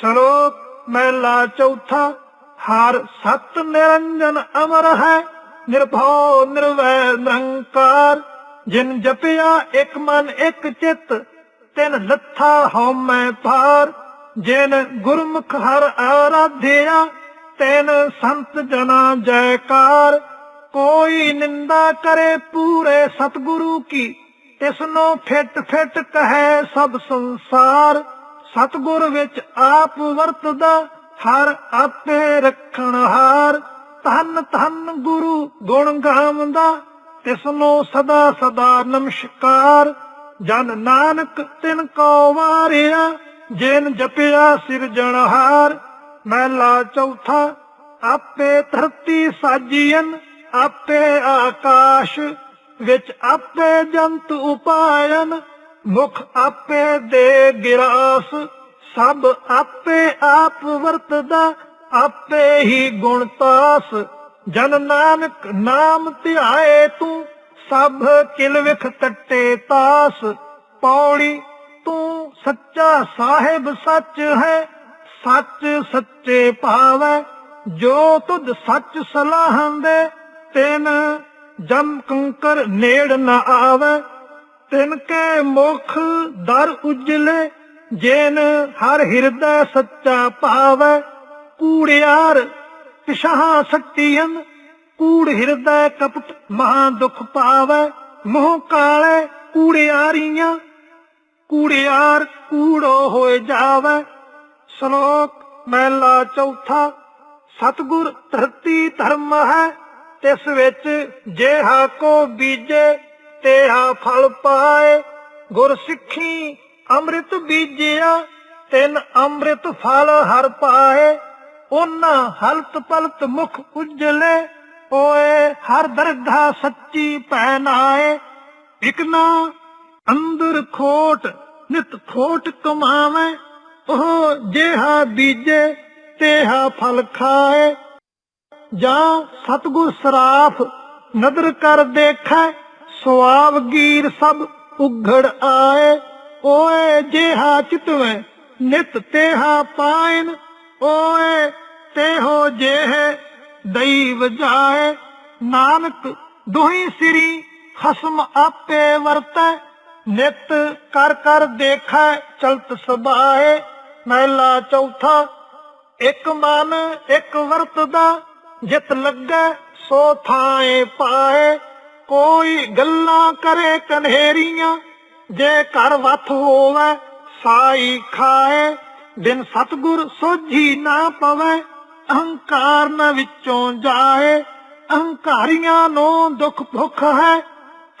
ਸ਼ਲੋਕ ਮਹਿਲਾ ਚੌਥਾ, ਹਰ ਸਤ ਨਿਰੰਜਨ ਅਮਰ ਹੈ, ਨਿਰਭਉ, ਨਿਰਵੈ, ਨਿਰੰਕਾਰ। ਜਿਨ ਜਪਿਆ ਇੱਕ ਮਨ, ਇੱਕ ਚਿੱਤ, ਤਿਨ ਲੱਥਾ ਹਉਮੈ ਪਾਰ ਜਿਨ ਗੁਰਮੁਖ ਹਰ ਆਰਾਧਿਆ, ਤਿਨ ਸੰਤ ਜਨਾ ਜੈਕਾਰ। ਕੋਈ ਨਿੰਦਾ ਕਰੇ ਪੂਰੇ ਸਤਿਗੁਰੂ ਕੀ, ਤਿਸਨੋ ਫਿਟ ਫਿਟ ਕਹੈ ਸਭ ਸੰਸਾਰ। ਸਤਿਗੁਰ ਵਿੱਚ ਆਪ ਵਰਤਦਾ, ਹਰ ਆਪੇ ਰੱਖਣ ਹਾਰ। ਧੰਨ ਧੰਨ ਗੁਰੂ ਗੁਣ ਗਾਵੰਦਾ ਤਿਸਨੋ ਸਦਾ ਸਦਾ ਨਮਸਕਾਰ। ਜਨ ਨਾਨਕ ਤਿਨ ਕੋ ਵਾਰਿਆ, ਜਿਨ ਜਪਿਆ ਸਿਰਜਣਹਾਰ ਮਹਿਲਾ ਚੌਥਾ, ਆਪੇ ਧਰਤੀ ਸਾਜੀਨ ਆਪੇ ਆਕਾਸ਼ ਵਿੱਚ ਆਪੇ ਜੰਤ ਉਪਾਇਨ ਮੁਖ ਆਪੇ ਦੇ ਗਿਰਾਸ, ਸਭ ਆਪੇ ਆਪ ਵਰਤਦਾ, ਆਪੇ ਹੀ ਗੁਣ ਤਾਸ। ਜਨ ਨਾਨਕ ਨਾਮ ਧਿਆਏ ਤੂੰ, ਸਭ ਕਿਲ ਵਿਖ ਕੱਟੇ ਤਾਸ। ਪੌੜੀ, ਤੂੰ ਸੱਚਾ ਸਾਹਿਬ ਸੱਚ ਹੈ, ਸੱਚ ਸੱਚੇ ਭਾਵੈ, ਜੋ ਤੁਧ ਸੱਚ ਸਲਾਹੰਦੇ, ਤਿਨ ਜਮ ਕੰਕਰ ਨੇੜ ਨਾ ਆਵੈ। ਤਿਨ ਕੇ ਮੁਖ ਦਰ ਉਜਲੇ, ਜੇਨ ਹਰ ਹਿਰਦੈ ਸੱਚਾ ਭਾਵੈ। ਕੂੜਿਆਰ ਪਿਛਾਂ ਸੱਟੀਆਂ ਕੂੜ ਹਿਰਦੈ ਕਪਟ ਮਹਾ ਦੁਖ ਪਾਵੈ। ਮੋਹ ਕਾਲੇ ਕੂੜਿਆਰੀਆਂ, ਕੂੜਿਆਰ ਕੂੜੋ ਹੋਏ ਜਾਵੈ। ਸ਼ਲੋਕ ਮਹਿਲਾ ਚੌਥਾ, ਸਤਗੁਰ ਧਰਤੀ ਧਰਮ ਹੈ, ਤਿਸ ਵਿੱਚ ਜੇਹਾ ਕੋ ਬੀਜੇ ਤੇਹਾ ਫਲ ਪਾਏ, ਗੁਰ ਸਿੱਖੀ ਅੰਮ੍ਰਿਤ ਬੀਜਿਆ, ਤਿਨ ਅੰਮ੍ਰਿਤ ਫਲ ਹਰ ਪਾਏ, ਉਹਨਾਂ ਹਲਤ ਪਲਤ ਮੁਖ ਉਜਲੇ, ਓਏ ਹਰ ਦਰਗਾਹ ਸੱਚੀ ਪੈਨਾਏ ਇਕਨਾ ਅੰਦਰ ਖੋਟ, ਨਿਤ ਖੋਟ ਕਮਾਵੇ, ਉਹ ਜਿਹਾ ਬੀਜੇ, ਤੇਹਾ ਫਲ ਖਾਏ। ਜਾਂ ਸਤਗੁਰ ਸਰਾਫ ਨਦਰ ਕਰ ਦੇਖੈ ਸੁਆਵਗੀਰ ਸਭ ਉਘੜ ਆਏ। ਓਏ ਜਿਹਾ ਚਿਤਵੇਂ ਨਿਤ ਤੇਹਾ ਪਾਇਨ। ਓਏ ਤੇਹੋ ਜਿਹੇ ਦੈਵ ਜਾਏ। ਨਾਨਕ ਦੁਹੀ ਸਿਰੀ ਖਸਮ ਆਪੇ ਵਰਤੈ। ਨਿਤ ਕਰ ਕਰ ਦੇਖੈ ਚਲਤ ਸਬਾਏ। ਮਹਿਲਾ ਚੌਥਾ, ਇੱਕ ਮਨ ਇੱਕ ਵਰਤਦਾ। ਜਿਤ ਲੱਗੇ ਸੋ ਥਾਏ ਪਾਏ। ਕੋਈ ਗੱਲਾਂ ਕਰੇ ਕਨੇਰੀਆਂ ਜੇ ਘਰ ਵਥ ਹੋਵੇ ਸਾਈ ਖਾਏ ਬਿਨ ਸਤਗੁਰ ਸੋਝੀ ਨਾ ਪਵੇ, ਅਹੰਕਾਰ ਨ ਵਿੱਚੋਂ ਜਾਏ, ਅਹੰਕਾਰੀਆਂ ਨੂੰ ਦੁੱਖ ਭੁੱਖ ਹੈ,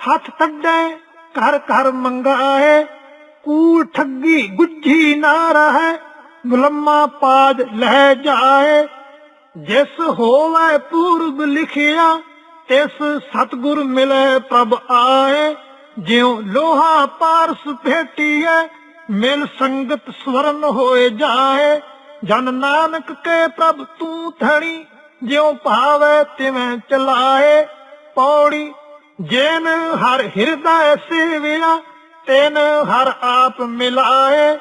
ਹੱਥ ਤੱਡੇ ਘਰ ਘਰ ਮੰਗਾਏ, ਕੂੜ ਠੱਗੀ ਗੁੱਝੀ ਨਾ ਰਹੇ, ਮੁਲਮਾ ਪਾਜ ਲੈ ਜਾਏ, ਜਿਸ ਹੋਵੇ ਪੂਰਬ ਲਿਖਿਆ ਤਿਸ ਸਤਗੁਰ ਮਿਲੇ ਪ੍ਰਭ ਆਏ, ਜਿਉ ਲੋਹਾ ਪਾਰਸ ਭੇਟੀਐ, ਮਿਲ ਸੰਗਤ ਸਵਰਨ ਹੋਏ ਜਾਏ। ਜਨ ਨਾਨਕ ਕੇ ਪ੍ਰਭ ਤੂੰ ਥਣੀ ਜਿਉ ਭਾਵੈ ਤਿਵੇਂ ਚਲਾਏ। ਪੌੜੀ, ਜੇਨ ਹਰ ਹਿਰਦੈ ਸੇਵਿਆ, ਤੈਨ ਹਰ ਆਪ ਮਿਲਾਏ।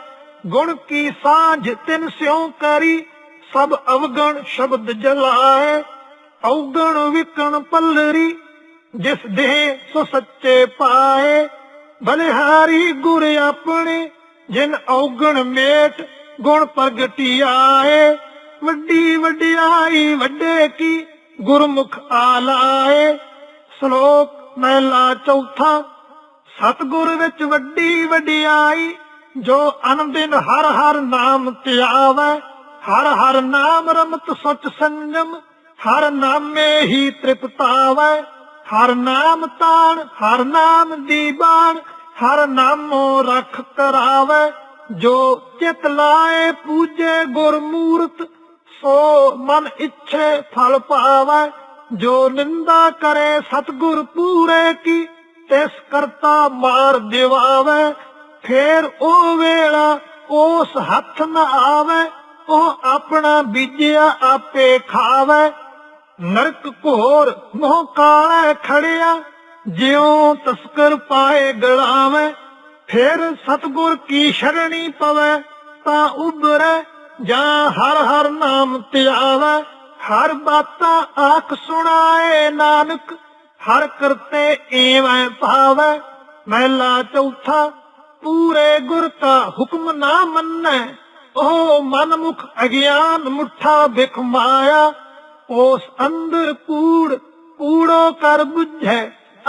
ਗੁਣ ਕੀ ਸਾਂਝ ਤਿਨ ਸਿਉ ਕਰੀ, ਸਭ ਅਵਗਣ ਸ਼ਬਦ ਜਲਾਏ। ਔਗਣ ਵਿਕਣ ਪੱਲਰੀ, ਜਿਸ ਦੇ ਸੋ ਸੱਚੇ ਪਾਏ। ਬਲਿਹਾਰੀ ਗੁਰ ਆਪਣੇ, ਜਿਨ ਔਗਣ ਮੇਟ ਗੁਣ ਪ੍ਰਗਟੀ ਵੱਡੀ ਵਡਿਆਈ ਵੱਡੇ ਕੀ ਗੁਰਮੁਖ ਆਲਾਏ। ਸ਼ਲੋਕ ਮਹਿਲਾ ਚੌਥਾ, ਸਤਗੁਰ ਵਿੱਚ ਵੱਡੀ ਵਡਿਆਈ, ਜੋ ਅਨੰਦਿਨ ਹਰ ਹਰ ਨਾਮ ਧਿਆਵੈ ਹਰ ਹਰ ਨਾਮ ਰਮਤ ਸਚ ਸੰਗਮ ਹਰ ਨਾਮੇ ਹੀ ਤ੍ਰਿਪਤਾਵੈ, ਹਰ ਨਾਮ ਤਾਣ, ਹਰ ਨਾਮ ਦੀ ਬਾਣ ਹਰ ਨਾਮੋ ਰਖ ਕਰਾਵੈ, ਜੋ ਚਿਤ ਲਾਏ ਪੂਜੇ ਗੁਰ ਸੋ ਮਨ ਇੱਛੇ ਫਲ ਪਾਵੈ, ਜੋ ਨਿੰਦਾ ਕਰੇ ਸਤਗੁਰ ਪੂਰੇ ਕੀ, ਤਿਸ ਕਰਤਾ ਮਾਰ ਦਿਵਾਵੇ, ਫੇਰ ਉਹ ਵੇਲਾ ਉਸ ਹੱਥ ਨਾ ਆਵੇ, ਉਹ ਆਪਣਾ ਬੀਜਿਆ ਆਪੇ ਖਾਵੇ ਨਰਕ ਘੋਰ ਮੋਹ ਕਾਲੇ ਖੜਿਆ, ਜਿਉ ਤਸਕਰ ਪਾਏ ਗਲਾਵੇਂ, ਫਿਰ ਸਤਗੁਰ ਕੀ ਸ਼ਰਣੀ ਪਵੇ, ਤਾਂ ਉਬਰੇ ਜਾਂ ਹਰ ਹਰ ਨਾਮ ਧਿਆਵੈ ਹਰ ਬਾਤਾਂ ਆਖ ਸੁਣਾਏ ਨਾਨਕ, ਹਰ ਕਰਤੇ ਏਵੈ ਭਾਵੈ। ਮਹਿਲਾ ਚੌਥਾ, ਪੂਰੇ ਗੁਰ ਕਾ ਹੁਕਮ ਨਾ ਮੰਨੈ, ਉਹ ਮਨਮੁਖ ਅਗਿਆਨ ਮੁੱਠਾ ਬਿਖ ਮਾਇਆ। ਉਸ ਅੰਦਰ ਕੂੜ, ਕੂੜੋ ਕਰ ਬੁਝੈ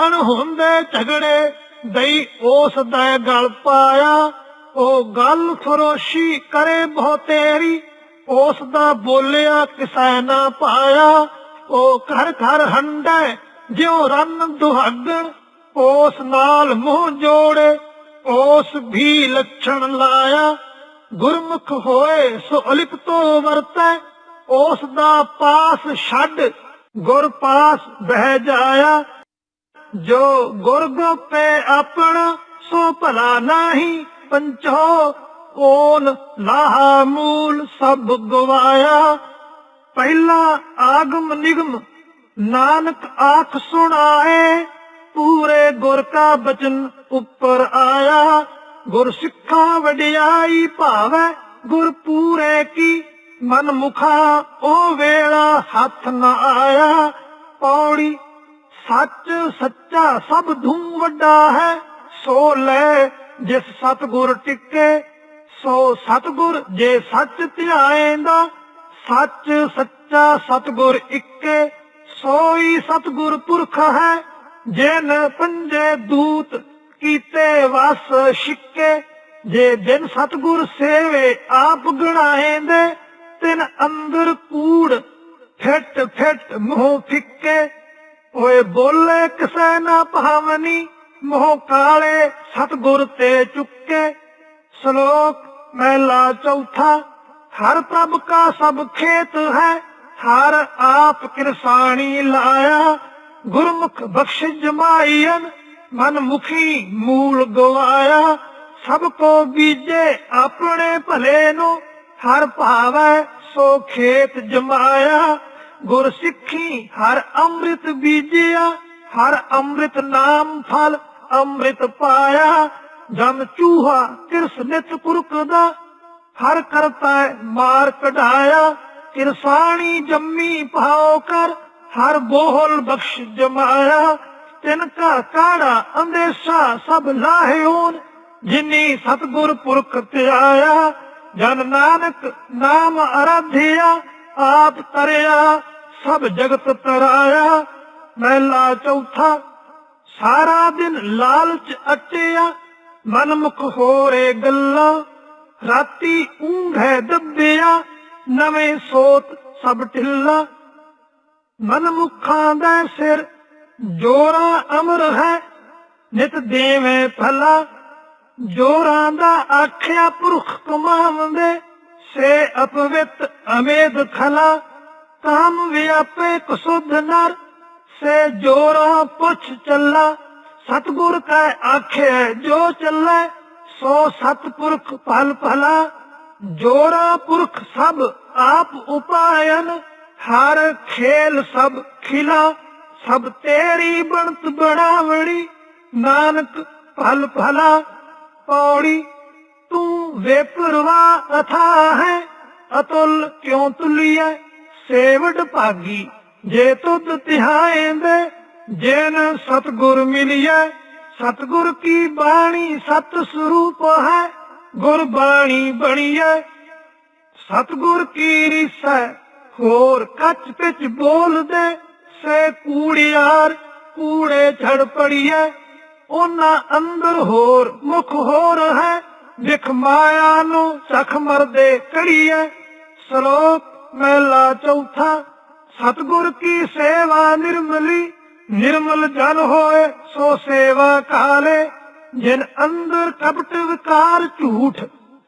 ਅਣਹੁੰਦੇ ਝਗੜੇ ਦਈ ਉਸ ਦਾ ਗਲ ਪਾਇਆ। ਉਹ ਗੱਲ ਫਰੋਸ਼ੀ ਕਰੇ ਬਹੁ ਤੇਰੀ। ਉਸ ਦਾ ਬੋਲਿਆ ਕਿਸੈ ਨਾ ਪਾਇਆ। ਉਹ ਘਰ ਘਰ ਹੰਡੈ, ਜਿਉ ਰਨ ਦੁਹਾਗਣ। ਉਸ ਨਾਲ ਮੂੰਹ ਜੋੜੇ, ਉਸ ਵੀ ਲੱਛਣ ਲਾਇਆ। ਗੁਰਮੁਖ ਹੋਏ ਸੋ ਅਲਿਪ ਤੋਂ ਵਰਤੈ। ਉਸ ਦਾ ਪਾਸ ਛੱਡ ਗੁਰ ਪਾਸ ਬਹਿ ਜਾਇਆ। ਜੋ ਗੁਰ ਗੋਪੇ ਆਪਣਾ, ਸੋ ਭਲਾ ਨਾਹੀ ਪੰਚੋ। ਕੋਲ ਲਾਹਾ ਮੂਲ ਸਭ ਗਵਾਇਆ। ਪਹਿਲਾ ਆਗਮ ਨਿਗਮ ਨਾਨਕ ਆਖ ਸੁਣਾਏ ਪੂਰੇ ਗੁਰ ਕਾ ਬਚਨ ਉੱਪਰ ਆਇਆ। ਗੁਰ ਸਿੱਖਾ ਵਡਿਆਈ ਭਾਵੈ ਗੁਰ ਪੂਰੇ ਕੀ ਮਨ ਮੁਖਾ ਉਹ ਵੇਲਾ ਹੱਥ ਨਾ ਆਇਆ। ਪੌੜੀ ਸੱਚ ਸੱਚਾ ਸਭ ਧੂੰ ਵੱਡਾ ਹੈ। ਸੋ ਲੈ ਜਿਸ ਸਤਗੁਰ ਟਿੱਕੇ, ਸੋ ਸਤਗੁਰ ਜੇ ਸੱਚ ਧਿਆਏਂਦਾ। ਸੱਚ ਸੱਚਾ ਸਤਗੁਰ ਇੱਕੇ, ਸੋਈ ਸਤਗੁਰ ਪੁਰਖ ਹੈ। ਜਿਨ ਪੰਜੇ ਦੂਤ ਕੀਤੇ ਵਸ ਛਿੱਕੇ, ਜੇ ਦਿਨ ਸਤਗੁਰ ਸੇਵੇ ਆਪ ਗਣਾਏਂਦੇ। ਤਿਨ ਅੰਦਰ ਕੂੜ ਫਿੱਟ ਫਿੱਟ ਮੋਹ ਫਿੱਕੇ। ਓਏ ਬੋਲੇ ਕਿਸੈ ਨਾ ਭਾਵਨੀ, ਮੋਹ ਕਾਲੇ ਸਤਗੁਰ ਤੇ ਚੁੱਕੇ। ਸ਼ਲੋਕ, ਮਹਿਲਾ ਚੌਥਾ, ਹਰ ਪ੍ਰਭ ਕਾ ਸਭ ਖੇਤ ਹੈ, ਹਰ ਆਪ ਕਿਰਸਾਣੀ ਲਾਇਆ। ਗੁਰਮੁਖ ਬਖਸ਼ ਜਮਾਈਨ ਮਨ ਮੁਖੀ ਮੂਲ ਗਵਾਇਆ। ਸਭ ਕੋ ਬੀਜੇ ਆਪਣੇ ਭਲੇ ਨੂੰ ਹਰ ਭਾਵੈ ਸੋ ਖੇਤ ਜਮਾਇਆ, ਗੁਰ ਸਿੱਖੀ ਹਰ ਅੰਮ੍ਰਿਤ ਬੀਜਿਆ, ਹਰ ਅੰਮ੍ਰਿਤ ਨਾਮ ਫਲ ਅੰਮ੍ਰਿਤ ਪਾਇਆ, ਜਨ ਚੂਹਾ ਕਿਰਸ ਨਿਤ ਪੁਰਖ ਹਰ ਕਰਤਾ ਮਾਰ ਕਢਾਇਆ, ਕਿਰਸਾਣੀ ਜੰਮੀ ਭਾਉ ਕਰ, ਹਰ ਬੋਹਲ ਬਖਸ਼ ਜਮਾਇਆ, ਤਿਨ ਕਾ ਕਾੜਾ ਅੰਦੇਸ਼ਾ ਸਭ ਲਾਹਿਓਨ ਜਿਨੀ ਸਤਗੁਰ ਪੁਰਖ ਤੇ ਆਇਆ ਜਨ ਨਾਨਕ ਨਾਮ ਅਰਾਧਿਆ, ਆਪ ਤਰਿਆ, ਸਭ ਜਗਤ ਤਰਾਇਆ। ਮਹਿਲਾ ਚੌਥਾ, ਸਾਰਾ ਦਿਨ ਲਾਲਚ ਅਟਿਆ, ਮਨਮੁਖ ਹੋਰੇ ਗੱਲਾਂ। ਰਾਤੀ ਊਂਘੇ ਦੱਬਿਆ, ਨਵੇਂ ਸੋਤ ਸਭ ਢਿੱਲਾ। ਮਨਮੁਖਾਂ ਦਾ ਸਿਰ ਜੋਰਾ ਅਮਰ ਹੈ, ਨਿਤ ਦੇਵੇਂ ਫਲਾ ਜੋਰਾਂ ਦਾ ਆਖਿਆ ਪੁਰਖ ਕਮਾਵੰਦੇ, ਸੇ ਅਪਵਿੱਤ ਅਮੇਦ ਖਲਾ ਕਾਮ ਵਿਆਪੇ ਕੁਸੁਧ ਨਰ, ਸੇ ਜੋਰਾ ਪੁੱਛ ਚੱਲਾ, ਸਤਗੁਰ ਕਾ ਆਖਿਆ ਜੋ ਚੱਲੇ, ਸੋ ਸਤਪੁਰਖ ਭਲ ਭਲਾ। ਜੋਰਾ ਪੁਰਖ ਸਭ ਆਪ ਉਪਾਇਨ, ਹਰ ਖੇਲ ਸਭ ਖਿਲਾ, ਸਭ ਤੇਰੀ ਬਣਤ ਬਣਾਵਣੀ ਨਾਨਕ ਭਲ ਭਲਾ। ਪੌੜੀ, ਤੂੰ ਵੇਪਰਵਾ ਅਥਾ ਹੈ। ਅਤੁਲ ਕਿਉ ਤੁਲੀਐ? ਸੇਵਡ ਭਾਗੀ, ਜੇ ਤੁਧ ਧਿਆਏਂਦੇ ਜਿਨ ਸਤਗੁਰ ਮਿਲਿਐ। ਸਤਗੁਰ ਕੀ ਬਾਣੀ ਸਤ ਸਰੂਪ ਹੈ? ਗੁਰ ਬਾਣੀ ਬਣੀਐ। ਸਤਗੁਰ ਕੀ ਰਿਸੈ? ਹੋਰ ਕੱਚ ਪਿਚ ਬੋਲਦੇ, ਸੇ ਕੂੜਿਆਰ ਕੂੜੇ ਛੜ ਪੜੀਐ ਉਹਨਾਂ ਅੰਦਰ ਹੋਰ ਮੁਖ ਹੋਰ ਹੈ। ਵਿਖ ਮਾਇਆ ਨੂੰ ਸਖ ਮਰਦੇ ਕੜੀਐ ਸ਼ਲੋਕ ਮਹਿਲਾ ਚੌਥਾ, ਸਤਗੁਰ ਕੀ ਸੇਵਾ ਨਿਰਮਲੀ, ਨਿਰਮਲ ਜਨ ਹੋਏ ਸੋ ਸੇਵਾ ਕਾਲੇ। ਜਿਨ ਅੰਦਰ ਕਪਟ ਵਿਕਾਰ ਝੂਠ,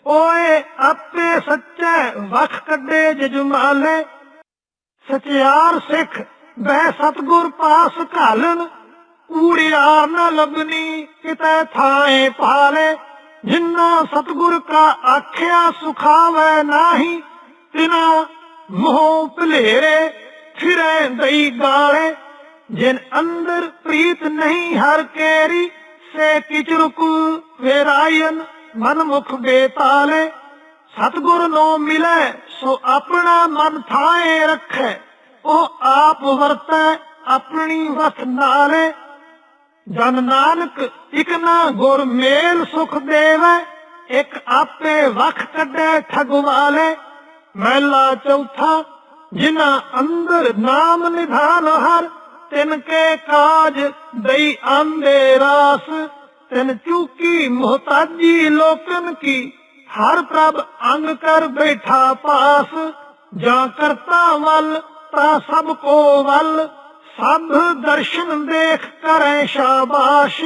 ਓਏ ਆਪੇ ਸੱਚੇ ਵਖ ਕੱਢੇ ਜਜਮਾਲੇ। ਸਚਿਆਰ ਸਿੱਖ, ਬਹਿ ਸਤਗੁਰ ਪਾਸ ਘਾਲਣ। ਪੂਰੀ ਕੂੜਿਆਰ ਨਾ ਲੱਭਣੀ, ਕਿਤੇ ਥਾਏ ਪਾਲੇ ਜਿਨ੍ਹਾਂ ਸਤਗੁਰ ਕਾ ਆਖਿਆ ਸੁਖਾਵੇ ਨਾਹੀ, ਤਿਨਾ ਮੋਹ ਭਲੇਰੇ ਫਿਰੇ ਦਈ ਗਾਲੇ। ਜਿਨ ਅੰਦਰ ਪ੍ਰੀਤ ਨਹੀਂ ਹਰ ਕੇਰੀ, ਸੇ ਕਿਚਰੁਕ ਵੇਰਾਇਨ ਮਨ ਮੁਖ ਬੇਤਾਲੇ। ਸਤਿਗੁਰ ਨੂੰ ਮਿਲੇ, ਸੋ ਆਪਣਾ ਮਨ ਥਾਏ ਰੱਖੇ। ਉਹ ਆਪ ਵਰਤੈ ਆਪਣੀ ਵਸ ਨਾਲੇ। ਜਨ ਨਾਨਕ ਇਕ ਨਾ ਗੁਰ ਮੇਲ ਸੁਖ ਦੇਵੈ, ਇਕ ਆਪੇ ਵਖ ਕੱਢੇ ਠਗ ਵਾਲੇ। ਮਹਿਲਾ ਚੌਥਾ, ਜਿਨ੍ਹਾਂ ਅੰਦਰ ਨਾਮ ਨਿਧਾਨ ਹਰ, ਤਿਨ ਕੇ ਕਾਜ ਦਈ ਆਂਦੇ ਰਾਸ। ਤਿਨ ਚੂਕੀ ਮੁਹਤਾਜੀ ਲੋਕਨ ਕੀ, ਹਰ ਪ੍ਰਭ ਅੰਗ ਕਰ ਬੈਠਾ ਪਾਸ। ਜਾਂ ਕਰਤਾ ਵੱਲ, ਤਾਂ ਸਭ ਕੋ ਵੱਲ। ਸਭ ਦਰਸ਼ਨ ਦੇਖ ਕਰੇ ਸ਼ਾਬਾਸ਼।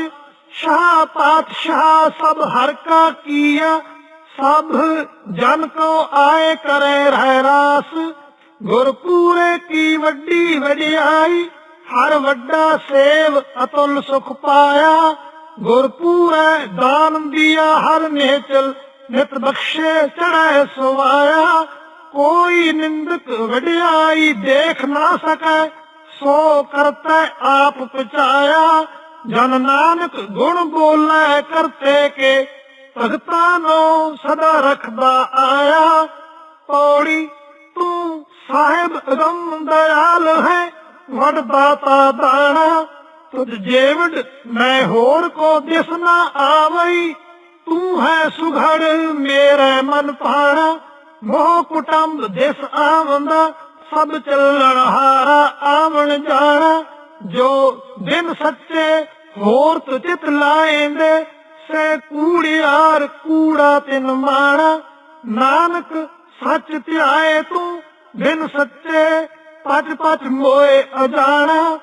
ਸ਼ਾਹ ਪਾਤਸ਼ਾਹ ਸਭ ਹਰ ਕਾ ਕੀਆ, ਸਭ ਜਨ ਕੋ ਆਏ ਕਰੇ ਰਹਿ ਰਾਸ। ਗੁਰਪੂਰੇ ਕੀ ਵੱਡੀ ਵਡਿਆਈ, ਹਰ ਵੱਡਾ ਸੇਵ ਅਤੁਲ ਸੁਖ ਪਾਇਆ। ਗੁਰਪੂਰੇ ਦਾਨ ਦਿਆ, ਹਰ ਨੇਚਲ ਨਿਤ ਬਖਸ਼ੇ ਚੜੈ ਸਵਾਇਆ। ਕੋਈ ਨਿੰਦਕ ਵਡਿਆਈ ਦੇਖ ਨਾ ਸਕੈ ਸੋ ਕਰਤਾ ਆਪ ਪਚਾਇਆ, ਜਨ ਨਾਨਕ ਗੁਣ ਬੋਲੇ ਕਰਤੇ ਕੇ, ਭਗਤਾਂ ਨੂੰ ਸਦਾ ਰੱਖਦਾ ਆਇਆ। ਪੌੜੀ, ਤੂੰ ਸਾਹਿਬ ਅਗੰਮ ਦਇਆਲ ਹੈ, ਵਡ ਦਾਤਾ ਦਾਣਾ ਤੁਧ ਜੇਵਡ ਮੈਂ ਹੋਰ ਕੋ ਦਿਸ ਨਾ ਆਵਈ। ਤੂੰ ਹੈ ਸੁਘੜ, ਮੇਰੇ ਮਨ ਪਾਣਾ ਮੋਹ ਕੁਟੰਬ ਦਿਸ ਆਵੰਦਾ ਸਭ ਚੱਲਣ ਹਾਰਾ, ਆਵਣ ਜਾਣਾ, ਜੋ ਦਿਨ ਸੱਚੇ ਹੋਰ ਤੁਚਿਤ ਲਾਏਂਦੇ, ਸੇ ਕੂੜਿਆਰ ਕੂੜਾ ਤਿਨ ਮਾਣਾ। ਨਾਨਕ ਸੱਚ ਧਿਆਏ ਤੂੰ ਦਿਨ ਸੱਚੇ ਪਚ ਪਚ ਮੋਏ ਅਜਾਣਾ।